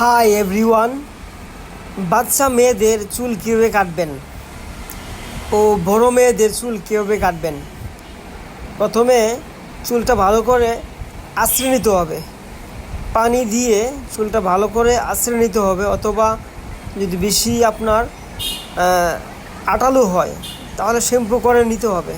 Hi everyone, বাচ্চা মেয়েদের চুল কীভাবে কাটবেন ও বড় মেয়েদের চুল কীভাবে কাটবেন? প্রথমে চুলটা ভালো করে আশ্রে নিতে হবে। পানি দিয়ে চুলটা ভালো করে আশ্রে নিতে হবে অথবা যদি বেশি আপনার আটালো হয়, তাহলে শ্যাম্পু করে নিতে হবে।